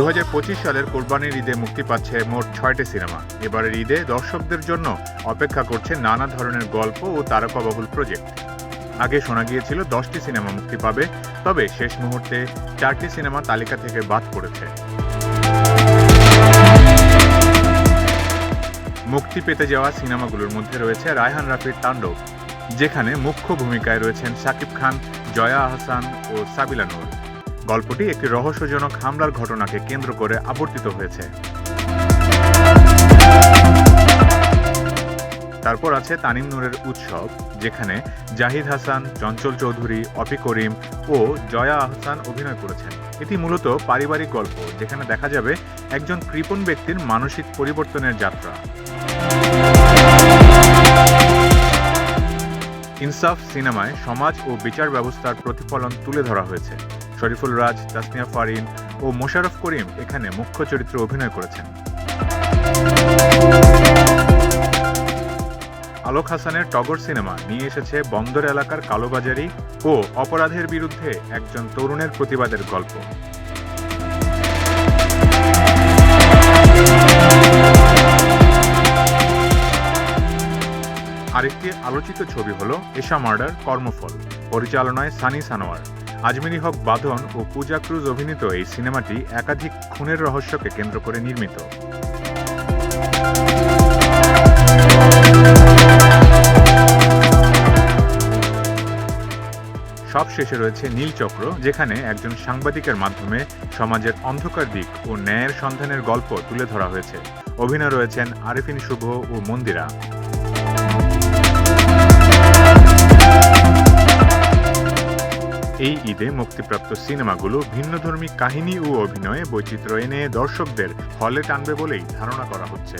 দু হাজার পঁচিশ সালের কোরবানির ঈদে মুক্তি পাচ্ছে মোট ছয়টি সিনেমা। এবারের ঈদে দর্শকদের জন্য অপেক্ষা করছে নানা ধরনের গল্প ও তারকাবহুল প্রজেক্ট। আগে শোনা গিয়েছিল, দশটি সিনেমা মুক্তি পাবে, তবে শেষ মুহূর্তে চারটি সিনেমা তালিকা থেকে বাদ পড়েছে। মুক্তি পেতে যাওয়া সিনেমাগুলোর মধ্যে রয়েছে রায়হান রাফির তাণ্ডব, যেখানে মুখ্য ভূমিকায় রয়েছেন শাকিব খান, জয়া আহসান ও সাবিলা নূর। গল্পটি একটি রহস্যজনক হামলার ঘটনাকে কেন্দ্র করে আবর্তিত হয়েছে। তারপর আছে তানিম নূরের উৎসব, যেখানে জাহিদ হাসান, চঞ্চল চৌধুরী অপি করিম ও জয়া আহসান অভিনয় করেছেন। এটি মূলত পারিবারিক গল্প, যেখানে দেখা যাবে একজন কৃপণ ব্যক্তির মানসিক পরিবর্তনের যাত্রা। ইনসাফ সিনেমায় সমাজ ও বিচার ব্যবস্থার প্রতিফলন তুলে ধরা হয়েছে। শরীফুল রাজ, তাসনিয়া ফারিন ও মোশাররফ করিম এখানে মুখ্য চরিত্রে অভিনয় করেছেন। আলোক হাসানের টগর সিনেমা নিয়ে এসেছে বন্দর এলাকার কালোবাজারি ও অপরাধের বিরুদ্ধে একজন তরুণের প্রতিবাদের গল্প। আরেকটি আলোচিত ছবি হল এশা মার্ডার কর্মফল, পরিচালনায় সানি সানোয়ার। আজমেরি হক বাঁধন ও পূজা ক্রুজ অভিনীত এই সিনেমাটি একাধিক খুনের রহস্যকে কেন্দ্র করে নির্মিত। সব শেষে রয়েছে নীলচক্র যেখানে একজন সাংবাদিকের মাধ্যমে সমাজের অন্ধকার দিক ও ন্যায়ের সন্ধানের গল্প তুলে ধরা হয়েছে। অভিনয় রয়েছেন আরিফিন শুভ ও মন্দিরা। ঈদে মুক্তিপ্রাপ্ত সিনেমাগুলো ভিন্নধর্মী কাহিনী ও অভিনয়ে বৈচিত্র্য এনে দর্শকদের হলে টানবে বলেই ধারণা করা হচ্ছে।